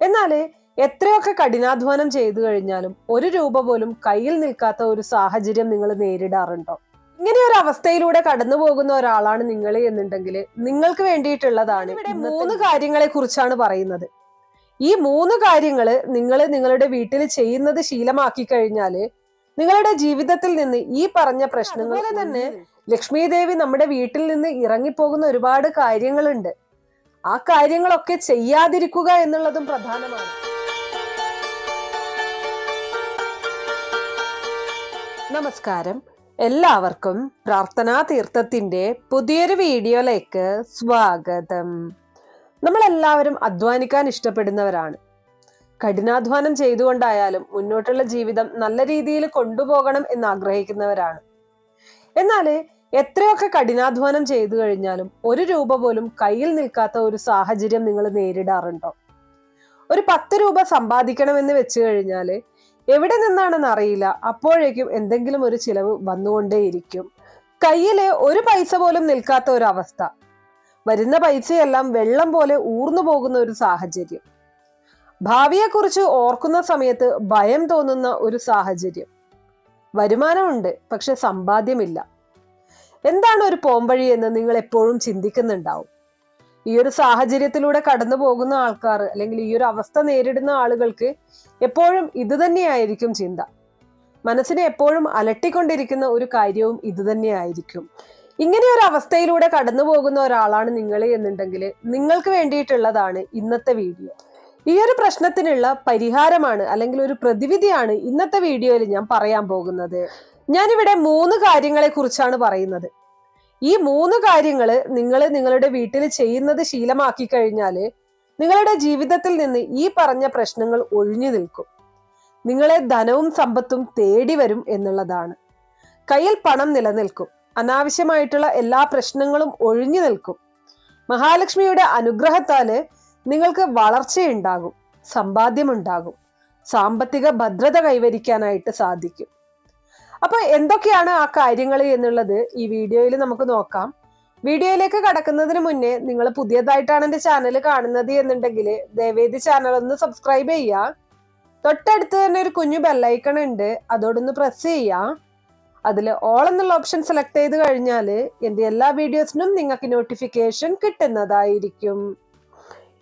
എന്നാൽ എത്രയൊക്കെ കഠിനാധ്വാനം ചെയ്തു കഴിഞ്ഞാലും ഒരു രൂപ പോലും കയ്യിൽ നിൽക്കാത്ത ഒരു സാഹചര്യം നിങ്ങൾ നേരിടാറുണ്ടോ? ഇങ്ങനെ ഒരു അവസ്ഥയിലൂടെ കടന്നു പോകുന്ന ഒരാളാണ് നിങ്ങൾ എന്നുണ്ടെങ്കിൽ നിങ്ങൾക്ക് വേണ്ടിയിട്ടുള്ളതാണ് ഇവിടെ മൂന്ന് കാര്യങ്ങളെ കുറിച്ചാണ് പറയുന്നത്. ഈ മൂന്ന് കാര്യങ്ങൾ നിങ്ങൾ നിങ്ങളുടെ വീട്ടിൽ ചെയ്യുന്നത് ശീലമാക്കി കഴിഞ്ഞാൽ നിങ്ങളുടെ ജീവിതത്തിൽ നിന്ന് ഈ പറഞ്ഞ പ്രശ്നങ്ങളെ തന്നെ ലക്ഷ്മി ദേവി നമ്മുടെ വീട്ടിൽ നിന്ന് ഇറങ്ങിപ്പോകുന്ന ഒരുപാട് കാര്യങ്ങളുണ്ട്. ആ കാര്യങ്ങളൊക്കെ ചെയ്യാതിരിക്കുക എന്നുള്ളതും പ്രധാനമാണ്. നമസ്കാരം. എല്ലാവർക്കും പ്രാർത്ഥനാ തീർത്ഥത്തിന്റെ പുതിയൊരു വീഡിയോയിലേക്ക് സ്വാഗതം. നമ്മളെല്ലാവരും അധ്വാനിക്കാൻ ഇഷ്ടപ്പെടുന്നവരാണ്. കഠിനാധ്വാനം ചെയ്തുകൊണ്ടായാലും മുന്നോട്ടുള്ള ജീവിതം നല്ല രീതിയിൽ കൊണ്ടുപോകണം എന്ന് ആഗ്രഹിക്കുന്നവരാണ്. എന്നാൽ എത്രയൊക്കെ കഠിനാധ്വാനം ചെയ്തു കഴിഞ്ഞാലും ഒരു രൂപ പോലും കയ്യിൽ നിൽക്കാത്ത ഒരു സാഹചര്യം നിങ്ങൾ നേരിടാറുണ്ടോ? ഒരു പത്ത് രൂപ സമ്പാദിക്കണമെന്ന് വെച്ച് കഴിഞ്ഞാൽ എവിടെ നിന്നാണെന്ന് അറിയില്ല. അപ്പോഴേക്കും എന്തെങ്കിലും ഒരു ചിലവ് വന്നുകൊണ്ടേയിരിക്കും. കയ്യിൽ ഒരു പൈസ പോലും നിൽക്കാത്ത ഒരു അവസ്ഥ. വരുന്ന പൈസയെല്ലാം വെള്ളം പോലെ ഊർന്നു പോകുന്ന ഒരു സാഹചര്യം. ഭാവിയെക്കുറിച്ച് ഓർക്കുന്ന സമയത്ത് ഭയം തോന്നുന്ന ഒരു സാഹചര്യം. വരുമാനമുണ്ട് പക്ഷെ സമ്പാദ്യമില്ല. എന്താണ് ഒരു പോംവഴി എന്ന് നിങ്ങൾ എപ്പോഴും ചിന്തിക്കുന്നുണ്ടാവും. ഈ ഒരു സാഹചര്യത്തിലൂടെ കടന്നു പോകുന്ന ആൾക്കാർ അല്ലെങ്കിൽ ഈ ഒരു അവസ്ഥ നേരിടുന്ന ആളുകൾക്ക് എപ്പോഴും ഇത് തന്നെയായിരിക്കും ചിന്ത. മനസ്സിനെ എപ്പോഴും അലട്ടിക്കൊണ്ടിരിക്കുന്ന ഒരു കാര്യവും ഇത് തന്നെയായിരിക്കും. ഇങ്ങനെ ഒരു അവസ്ഥയിലൂടെ കടന്നു പോകുന്ന ഒരാളാണ് നിങ്ങൾ എന്നുണ്ടെങ്കിൽ നിങ്ങൾക്ക് വേണ്ടിയിട്ടുള്ളതാണ് ഇന്നത്തെ വീഡിയോ. ഈ ഒരു പ്രശ്നത്തിനുള്ള പരിഹാരമാണ് അല്ലെങ്കിൽ ഒരു പ്രതിവിധിയാണ് ഇന്നത്തെ വീഡിയോയിൽ ഞാൻ പറയാൻ പോകുന്നത്. ഞാനിവിടെ മൂന്ന് കാര്യങ്ങളെ കുറിച്ചാണ് പറയുന്നത്. ഈ മൂന്ന് കാര്യങ്ങൾ നിങ്ങൾ നിങ്ങളുടെ വീട്ടിൽ ചെയ്യുന്നത് ശീലമാക്കി കഴിഞ്ഞാൽ നിങ്ങളുടെ ജീവിതത്തിൽ നിന്ന് ഈ പറഞ്ഞ പ്രശ്നങ്ങൾ ഒഴിഞ്ഞു നിൽക്കും. നിങ്ങളെ ധനവും സമ്പത്തും തേടി വരും എന്നുള്ളതാണ്. കയ്യിൽ പണം നിലനിൽക്കും. അനാവശ്യമായിട്ടുള്ള എല്ലാ പ്രശ്നങ്ങളും ഒഴിഞ്ഞു നിൽക്കും. മഹാലക്ഷ്മിയുടെ അനുഗ്രഹത്താൽ നിങ്ങൾക്ക് വളർച്ചയുണ്ടാകും സമ്പാദ്യമുണ്ടാകും സാമ്പത്തിക ഭദ്രത കൈവരിക്കാനായിട്ട് സാധിക്കും. അപ്പൊ എന്തൊക്കെയാണ് ആ കാര്യങ്ങൾ എന്നുള്ളത് ഈ വീഡിയോയിൽ നമുക്ക് നോക്കാം. വീഡിയോയിലേക്ക് കടക്കുന്നതിന് മുന്നേ നിങ്ങൾ പുതിയതായിട്ടാണ് എന്റെ ചാനൽ കാണുന്നത് എന്നുണ്ടെങ്കിൽ ദേവേദി ചാനൽ ഒന്ന് സബ്സ്ക്രൈബ് ചെയ്യുക. തൊട്ടടുത്ത് തന്നെ ഒരു കുഞ്ഞു ബെല്ലൈക്കൺ ഉണ്ട്. അതോടൊന്ന് പ്രസ് ചെയ്യുക. അതിൽ ഓൾ എന്നുള്ള ഓപ്ഷൻ സെലക്ട് ചെയ്ത് കഴിഞ്ഞാൽ എന്റെ എല്ലാ വീഡിയോസിനും നിങ്ങൾക്ക് നോട്ടിഫിക്കേഷൻ കിട്ടുന്നതായിരിക്കും.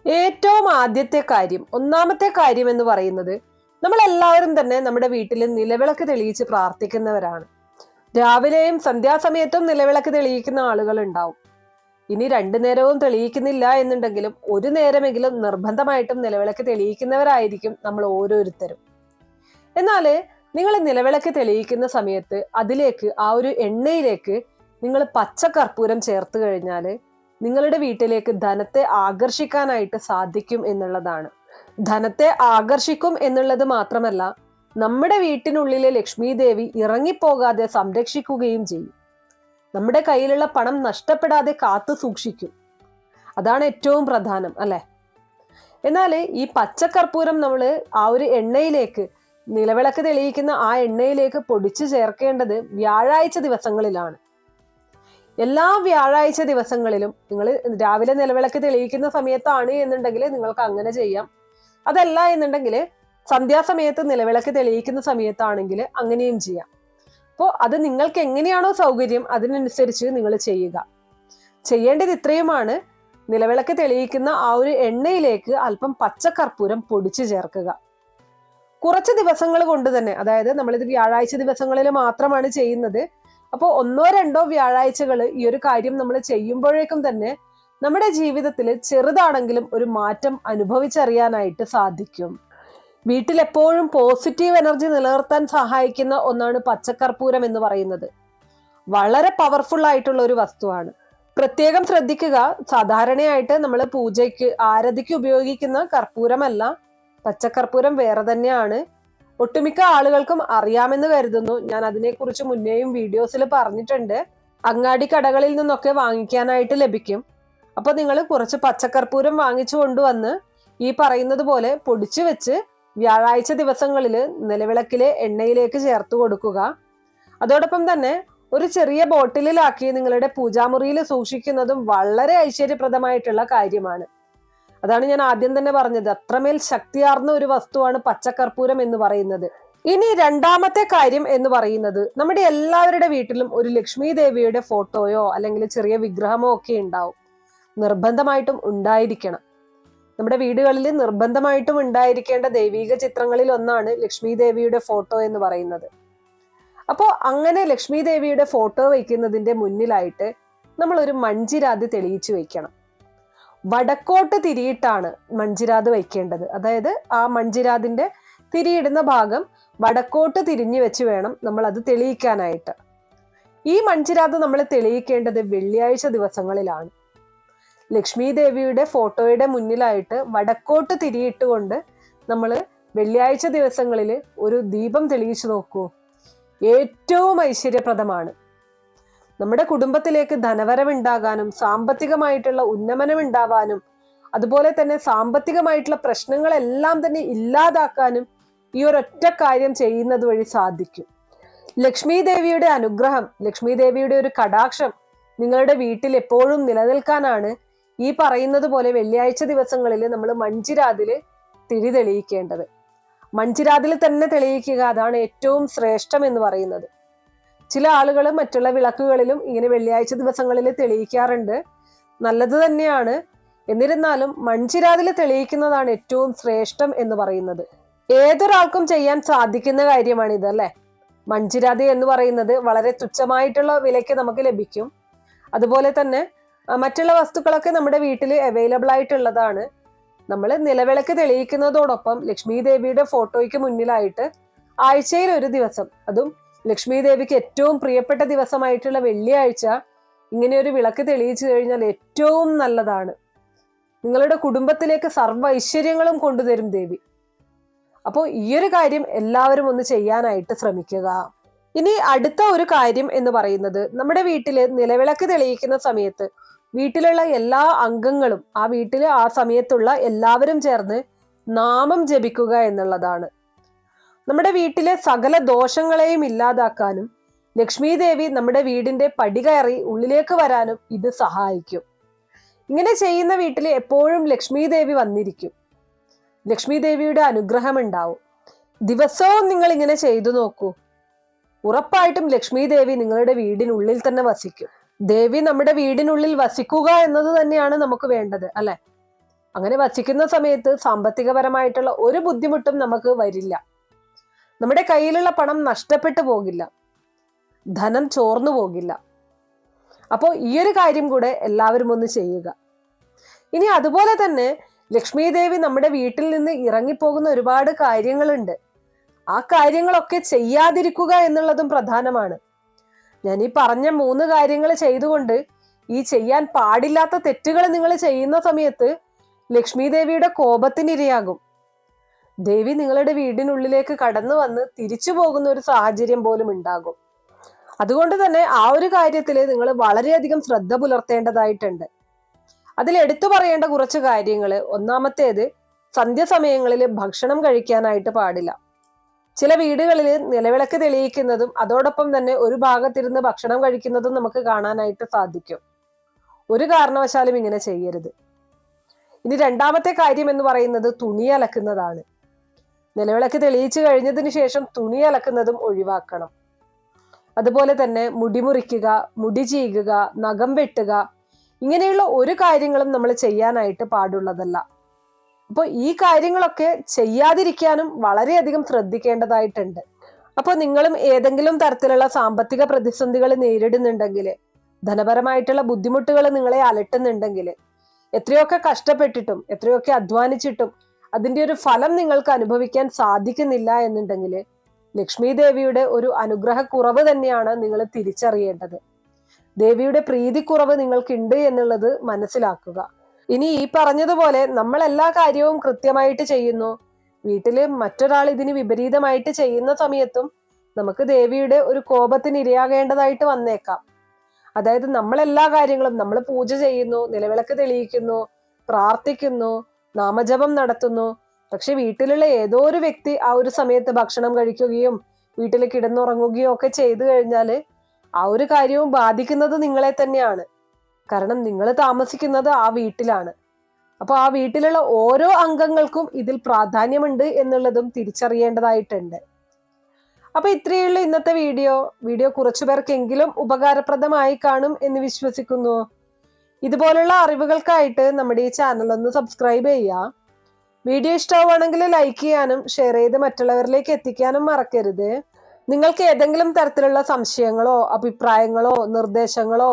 ഏറ്റവും ആദ്യത്തെ കാര്യം ഒന്നാമത്തെ കാര്യം എന്ന് പറയുന്നത് നമ്മൾ എല്ലാവരും തന്നെ നമ്മുടെ വീട്ടിൽ നിലവിളക്ക് തെളിയിച്ച് പ്രാർത്ഥിക്കുന്നവരാണ്. രാവിലെയും സന്ധ്യാസമയത്തും നിലവിളക്ക് തെളിയിക്കുന്ന ആളുകൾ ഉണ്ടാവും ഇനി രണ്ടു നേരവും തെളിയിക്കുന്നില്ല എന്നുണ്ടെങ്കിലും ഒരു നേരമെങ്കിലും നിർബന്ധമായിട്ടും നിലവിളക്ക് തെളിയിക്കുന്നവരായിരിക്കും നമ്മൾ ഓരോരുത്തരും. എന്നാൽ നിങ്ങൾ നിലവിളക്ക് തെളിയിക്കുന്ന സമയത്ത് അതിലേക്ക് ആ ഒരു എണ്ണയിലേക്ക് നിങ്ങൾ പച്ചക്കർപ്പൂരം ചേർത്ത് കഴിഞ്ഞാൽ നിങ്ങളുടെ വീട്ടിലേക്ക് ധനത്തെ ആകർഷിക്കാനായിട്ട് സാധിക്കും എന്നുള്ളതാണ്. ധനത്തെ ആകർഷിക്കും എന്നുള്ളത് മാത്രമല്ല നമ്മുടെ വീട്ടിനുള്ളിലെ ലക്ഷ്മി ദേവി ഇറങ്ങിപ്പോകാതെ സംരക്ഷിക്കുകയും ചെയ്യും. നമ്മുടെ കയ്യിലുള്ള പണം നഷ്ടപ്പെടാതെ കാത്തു സൂക്ഷിക്കും. അതാണ് ഏറ്റവും പ്രധാനം അല്ലെ? എന്നാൽ ഈ പച്ചക്കർപ്പൂരം നമ്മൾ ആ ഒരു എണ്ണയിലേക്ക് നിലവിളക്ക് തെളിയിക്കുന്ന ആ എണ്ണയിലേക്ക് പൊടിച്ചു ചേർക്കേണ്ടത് വ്യാഴാഴ്ച ദിവസങ്ങളിലാണ്. എല്ലാ വ്യാഴാഴ്ച ദിവസങ്ങളിലും നിങ്ങൾ രാവിലെ നിലവിളക്ക് തെളിയിക്കുന്ന സമയത്താണ് എന്നുണ്ടെങ്കിൽ നിങ്ങൾക്ക് അങ്ങനെ ചെയ്യാം. അതല്ല എന്നുണ്ടെങ്കിൽ സന്ധ്യാസമയത്ത് നിലവിളക്ക് തെളിയിക്കുന്ന സമയത്താണെങ്കിൽ അങ്ങനെയും ചെയ്യാം. അപ്പോൾ അത് നിങ്ങൾക്ക് എങ്ങനെയാണോ സൗകര്യം അതിനനുസരിച്ച് നിങ്ങൾ ചെയ്യുക. ചെയ്യേണ്ടത് ഇത്രയുമാണ്. നിലവിളക്ക് തെളിയിക്കുന്ന ആ ഒരു എണ്ണയിലേക്ക് അല്പം പച്ചക്കർപ്പൂരം പൊടിച്ചു ചേർക്കുക. കുറച്ച് ദിവസങ്ങൾ കൊണ്ട് തന്നെ അതായത് നമ്മളിത് വ്യാഴാഴ്ച ദിവസങ്ങളിൽ മാത്രമാണ് ചെയ്യുന്നത്. അപ്പോൾ ഒന്നോ രണ്ടോ വ്യാഴാഴ്ചകൾ ഈ ഒരു കാര്യം നമ്മൾ ചെയ്യുമ്പോഴേക്കും തന്നെ നമ്മുടെ ജീവിതത്തിൽ ചെറുതാണെങ്കിലും ഒരു മാറ്റം അനുഭവിച്ചറിയാനായിട്ട് സാധിക്കും. വീട്ടിലെപ്പോഴും പോസിറ്റീവ് എനർജി നിലനിർത്താൻ സഹായിക്കുന്ന ഒന്നാണ് പച്ചക്കർപ്പൂരം എന്ന് പറയുന്നത്. വളരെ പവർഫുൾ ആയിട്ടുള്ള ഒരു വസ്തുവാണ്. പ്രത്യേകം ശ്രദ്ധിക്കുക സാധാരണയായിട്ട് നമ്മൾ പൂജയ്ക്ക് ആരതിക്ക് ഉപയോഗിക്കുന്ന കർപ്പൂരമല്ല പച്ചക്കർപ്പൂരം വേറെ തന്നെയാണ്. ഒട്ടുമിക്ക ആളുകൾക്കും അറിയാമെന്ന് കരുതുന്നു. ഞാൻ അതിനെക്കുറിച്ച് മുന്നേയും വീഡിയോസിൽ പറഞ്ഞിട്ടുണ്ട്. അങ്ങാടി കടകളിൽ നിന്നൊക്കെ വാങ്ങിക്കാനായിട്ട് ലഭിക്കും. അപ്പോൾ നിങ്ങൾ കുറച്ച് പച്ചക്കർപ്പൂരം വാങ്ങിച്ചു കൊണ്ടുവന്ന് ഈ പറയുന്നത് പോലെ പൊടിച്ചു വെച്ച് വ്യാഴാഴ്ച ദിവസങ്ങളിൽ നിലവിളക്കിലെ എണ്ണയിലേക്ക് ചേർത്ത് കൊടുക്കുക. അതോടൊപ്പം തന്നെ ഒരു ചെറിയ ബോട്ടിലിലാക്കി നിങ്ങളുടെ പൂജാമുറിയിൽ സൂക്ഷിക്കുന്നതും വളരെ ഐശ്വര്യപ്രദമായിട്ടുള്ള കാര്യമാണ്. അതാണ് ഞാൻ ആദ്യം തന്നെ പറഞ്ഞത്. അത്രമേൽ ശക്തിയാർന്ന ഒരു വസ്തുവാണ് പച്ചക്കർപ്പൂരം എന്ന് പറയുന്നത്. ഇനി രണ്ടാമത്തെ കാര്യം എന്ന് പറയുന്നത് നമ്മുടെ എല്ലാവരുടെ വീട്ടിലും ഒരു ലക്ഷ്മി ദേവിയുടെ ഫോട്ടോയോ അല്ലെങ്കിൽ ചെറിയ വിഗ്രഹമോ ഒക്കെ ഉണ്ടാവും. നിർബന്ധമായിട്ടും ഉണ്ടായിരിക്കണം. നമ്മുടെ വീടുകളിൽ നിർബന്ധമായിട്ടും ഉണ്ടായിരിക്കേണ്ട ദൈവീക ചിത്രങ്ങളിൽ ഒന്നാണ് ലക്ഷ്മി ദേവിയുടെ ഫോട്ടോ എന്ന് പറയുന്നത്. അപ്പോൾ അങ്ങനെ ലക്ഷ്മി ദേവിയുടെ ഫോട്ടോ വയ്ക്കുന്നതിന്റെ മുന്നിലായിട്ട് നമ്മൾ ഒരു മഞ്ചിരാതി തെളിയിച്ചു വയ്ക്കണം. വടക്കോട്ട് തിരിയിട്ടാണ് മഞ്ചിരാത് വയ്ക്കേണ്ടത്. അതായത് ആ മൺചിരാതിന്റെ തിരിയിടുന്ന ഭാഗം വടക്കോട്ട് തിരിഞ്ഞു വെച്ച് വേണം നമ്മൾ അത് തെളിയിക്കാനായിട്ട്. ഈ മഞ്ചിരാത് നമ്മൾ തെളിയിക്കേണ്ടത് വെള്ളിയാഴ്ച ദിവസങ്ങളിലാണ്. ലക്ഷ്മി ദേവിയുടെ ഫോട്ടോയുടെ മുന്നിലായിട്ട് വടക്കോട്ട് തിരിയിട്ടുകൊണ്ട് നമ്മൾ വെള്ളിയാഴ്ച ദിവസങ്ങളിൽ ഒരു ദീപം തെളിയിച്ചു നോക്കൂ. ഏറ്റവും ഐശ്വര്യപ്രദമാണ്. നമ്മുടെ കുടുംബത്തിലേക്ക് ധനവരവുണ്ടാകാനും സാമ്പത്തികമായിട്ടുള്ള ഉന്നമനം ഉണ്ടാവാനും അതുപോലെ തന്നെ സാമ്പത്തികമായിട്ടുള്ള പ്രശ്നങ്ങളെല്ലാം തന്നെ ഇല്ലാതാക്കാനും ഈ ഒരൊറ്റ കാര്യം ചെയ്യുന്നത് വഴി സാധിക്കും. ലക്ഷ്മി ദേവിയുടെ അനുഗ്രഹം ലക്ഷ്മി ദേവിയുടെ ഒരു കടാക്ഷം നിങ്ങളുടെ വീട്ടിൽ എപ്പോഴും നിലനിൽക്കാനാണ് ഈ പറയുന്നത് പോലെ വെള്ളിയാഴ്ച ദിവസങ്ങളിൽ നമ്മൾ മഞ്ചിരാതിൽ തിരി തെളിയിക്കേണ്ടത്. മഞ്ചിരാതിൽ തന്നെ തെളിയിക്കുക അതാണ് ഏറ്റവും ശ്രേഷ്ഠം എന്ന് പറയുന്നത്. ചില ആളുകൾ മറ്റുള്ള വിളക്കുകളിലും ഇങ്ങനെ വെള്ളിയാഴ്ച ദിവസങ്ങളിൽ തെളിയിക്കാറുണ്ട്. നല്ലത് തന്നെയാണ്. എന്നിരുന്നാലും മൺചിരാതിൽ തെളിയിക്കുന്നതാണ് ഏറ്റവും ശ്രേഷ്ഠം എന്ന് പറയുന്നത്. ഏതൊരാൾക്കും ചെയ്യാൻ സാധിക്കുന്ന കാര്യമാണിത് അല്ലെ? മൺചിരാതി എന്ന് പറയുന്നത് വളരെ തുച്ഛമായിട്ടുള്ള വിലയ്ക്ക് നമുക്ക് ലഭിക്കും. അതുപോലെ തന്നെ മറ്റുള്ള വസ്തുക്കളൊക്കെ നമ്മുടെ വീട്ടിൽ അവൈലബിൾ ആയിട്ടുള്ളതാണ്. നമ്മൾ നിലവിളക്ക് തെളിയിക്കുന്നതോടൊപ്പം ലക്ഷ്മി ദേവിയുടെ ഫോട്ടോയ്ക്ക് മുന്നിലായിട്ട് ആഴ്ചയിൽ ഒരു ദിവസം അതും ലക്ഷ്മി ദേവിക്ക് ഏറ്റവും പ്രിയപ്പെട്ട ദിവസമായിട്ടുള്ള വെള്ളിയാഴ്ച ഇങ്ങനെ ഒരു വിളക്ക് തെളിയിച്ചു കഴിഞ്ഞാൽ ഏറ്റവും നല്ലതാണ്. നിങ്ങളുടെ കുടുംബത്തിലേക്ക് സർവ ഐശ്വര്യങ്ങളും കൊണ്ടുതരും ദേവി. അപ്പോൾ ഈ ഒരു കാര്യം എല്ലാവരും ഒന്ന് ചെയ്യാനായിട്ട് ശ്രമിക്കുക. ഇനി അടുത്ത ഒരു കാര്യം എന്ന് പറയുന്നത് നമ്മുടെ വീട്ടിൽ നിലവിളക്ക് തെളിയിക്കുന്ന സമയത്ത് വീട്ടിലുള്ള എല്ലാ അംഗങ്ങളും ആ വീട്ടിൽ ആ സമയത്തുള്ള എല്ലാവരും ചേർന്ന് നാമം ജപിക്കുക എന്നുള്ളതാണ്. നമ്മുടെ വീട്ടിലെ സകല ദോഷങ്ങളെയും ഇല്ലാതാക്കാനും ലക്ഷ്മി ദേവി നമ്മുടെ വീടിന്റെ പടി കയറി ഉള്ളിലേക്ക് വരാനും ഇത് സഹായിക്കും. ഇങ്ങനെ ചെയ്യുന്ന വീട്ടിൽ എപ്പോഴും ലക്ഷ്മി ദേവി വന്നിരിക്കും. ലക്ഷ്മി ദേവിയുടെ അനുഗ്രഹം ഉണ്ടാവും ദിവസവും നിങ്ങൾ ഇങ്ങനെ ചെയ്തു നോക്കൂ. ഉറപ്പായിട്ടും ലക്ഷ്മി ദേവി നിങ്ങളുടെ വീടിനുള്ളിൽ തന്നെ വസിക്കും. ദേവി നമ്മുടെ വീടിനുള്ളിൽ വസിക്കുക എന്നത് തന്നെയാണ് നമുക്ക് വേണ്ടത് അല്ലെ? അങ്ങനെ വസിക്കുന്ന സമയത്ത് സാമ്പത്തികപരമായിട്ടുള്ള ഒരു ബുദ്ധിമുട്ടും നമുക്ക് വരില്ല. നമ്മുടെ കയ്യിലുള്ള പണം നഷ്ടപ്പെട്ടു പോകില്ല. ധനം ചോർന്നു പോകില്ല. അപ്പോൾ ഈ ഒരു കാര്യം കൂടെ എല്ലാവരും ഒന്ന് ചെയ്യുക. ഇനി അതുപോലെ തന്നെ ലക്ഷ്മി ദേവി നമ്മുടെ വീട്ടിൽ നിന്ന് ഇറങ്ങിപ്പോകുന്ന ഒരുപാട് കാര്യങ്ങളുണ്ട്. ആ കാര്യങ്ങളൊക്കെ ചെയ്യാതിരിക്കുക എന്നുള്ളതും പ്രധാനമാണ്. ഞാൻ ഈ പറഞ്ഞ മൂന്ന് കാര്യങ്ങൾ ചെയ്തുകൊണ്ട് ഈ ചെയ്യാൻ പാടില്ലാത്ത തെറ്റുകൾ നിങ്ങൾ ചെയ്യുന്ന സമയത്ത് ലക്ഷ്മി ദേവിയുടെ കോപത്തിനിരയാകും. ദേവി നിങ്ങളുടെ വീടിനുള്ളിലേക്ക് കടന്നു വന്ന് തിരിച്ചു പോകുന്ന ഒരു സാഹചര്യം പോലും ഉണ്ടാകും. അതുകൊണ്ട് തന്നെ ആ ഒരു കാര്യത്തിൽ നിങ്ങൾ വളരെയധികം ശ്രദ്ധ പുലർത്തേണ്ടതായിട്ടുണ്ട്. അതിൽ എടുത്തു പറയേണ്ട കുറച്ച് കാര്യങ്ങൾ ഒന്നാമത്തേത് സന്ധ്യസമയങ്ങളിൽ ഭക്ഷണം കഴിക്കാനായിട്ട് പാടില്ല. ചില വീടുകളിൽ നിലവിളക്ക് തെളിയിക്കുന്നതും അതോടൊപ്പം തന്നെ ഒരു ഭാഗത്തിരുന്ന് ഭക്ഷണം കഴിക്കുന്നതും നമുക്ക് കാണാനായിട്ട് സാധിക്കും. ഒരു കാരണവശാലും ഇങ്ങനെ ചെയ്യരുത്. ഇനി രണ്ടാമത്തെ കാര്യം എന്ന് പറയുന്നത് തുണി അലക്കുന്നതാണ്. നിലവിളക്ക് തെളിയിച്ചു കഴിഞ്ഞതിന് ശേഷം തുണി അലക്കുന്നതും ഒഴിവാക്കണം. അതുപോലെ തന്നെ മുടി മുറിക്കുക മുടി ചീകുക നഖം വെട്ടുക ഇങ്ങനെയുള്ള ഒരു കാര്യങ്ങളും നമ്മൾ ചെയ്യാനായിട്ട് പാടുള്ളതല്ല. അപ്പോൾ ഈ കാര്യങ്ങളൊക്കെ ചെയ്യാതിരിക്കാനും വളരെയധികം ശ്രദ്ധിക്കേണ്ടതായിട്ടുണ്ട്. അപ്പോൾ നിങ്ങളും ഏതെങ്കിലും തരത്തിലുള്ള സാമ്പത്തിക പ്രതിസന്ധികൾ നേരിടുന്നുണ്ടെങ്കിൽ ധനപരമായിട്ടുള്ള ബുദ്ധിമുട്ടുകൾ നിങ്ങളെ അലട്ടുന്നുണ്ടെങ്കിൽ എത്രയൊക്കെ കഷ്ടപ്പെട്ടിട്ടും എത്രയൊക്കെ അധ്വാനിച്ചിട്ടും അതിന്റെ ഒരു ഫലം നിങ്ങൾക്ക് അനുഭവിക്കാൻ സാധിക്കുന്നില്ല എന്നുണ്ടെങ്കിൽ ലക്ഷ്മി ദേവിയുടെ ഒരു അനുഗ്രഹക്കുറവ് തന്നെയാണ് നിങ്ങൾ തിരിച്ചറിയേണ്ടത്. ദേവിയുടെ പ്രീതിക്കുറവ് നിങ്ങൾക്കുണ്ട് എന്നുള്ളത് മനസ്സിലാക്കുക. ഇനി ഈ പറഞ്ഞതുപോലെ നമ്മൾ എല്ലാ കാര്യവും കൃത്യമായിട്ട് ചെയ്യുന്നു. വീട്ടിൽ മറ്റൊരാൾ ഇതിന് വിപരീതമായിട്ട് ചെയ്യുന്ന സമയത്തും നമുക്ക് ദേവിയുടെ ഒരു കോപത്തിന് ഇരയാകേണ്ടതായിട്ട് വന്നേക്കാം. അതായത് നമ്മൾ എല്ലാ കാര്യങ്ങളും നമ്മൾ പൂജ ചെയ്യുന്നു നിലവിളക്ക് തെളിയിക്കുന്നു പ്രാർത്ഥിക്കുന്നു നാമജപം നടത്തുന്നു. പക്ഷെ വീട്ടിലുള്ള ഏതോ ഒരു വ്യക്തി ആ ഒരു സമയത്ത് ഭക്ഷണം കഴിക്കുകയും വീട്ടിൽ കിടന്നുറങ്ങുകയും ഒക്കെ ചെയ്തു കഴിഞ്ഞാൽ ആ ഒരു കാര്യവും ബാധിക്കുന്നത് നിങ്ങളെ തന്നെയാണ്. കാരണം നിങ്ങൾ താമസിക്കുന്നത് ആ വീട്ടിലാണ്. അപ്പോൾ ആ വീട്ടിലുള്ള ഓരോ അംഗങ്ങൾക്കും ഇതിൽ പ്രാധാന്യമുണ്ട് എന്നുള്ളതും തിരിച്ചറിയേണ്ടതായിട്ടുണ്ട്. അപ്പൊ ഇത്രയുള്ള ഇന്നത്തെ വീഡിയോ. വീഡിയോ കുറച്ചു പേർക്കെങ്കിലും ഉപകാരപ്രദമായി കാണും എന്ന് വിശ്വസിക്കുന്നു. ഇതുപോലുള്ള അറിവുകൾക്കായിട്ട് നമ്മുടെ ഈ ചാനൽ ഒന്ന് സബ്സ്ക്രൈബ് ചെയ്യുക. വീഡിയോ ഇഷ്ടമാണെങ്കിൽ ലൈക്ക് ചെയ്യാനും ഷെയർ ചെയ്ത് മറ്റുള്ളവരിലേക്ക് എത്തിക്കാനും മറക്കരുത്. നിങ്ങൾക്ക് ഏതെങ്കിലും തരത്തിലുള്ള സംശയങ്ങളോ അഭിപ്രായങ്ങളോ നിർദ്ദേശങ്ങളോ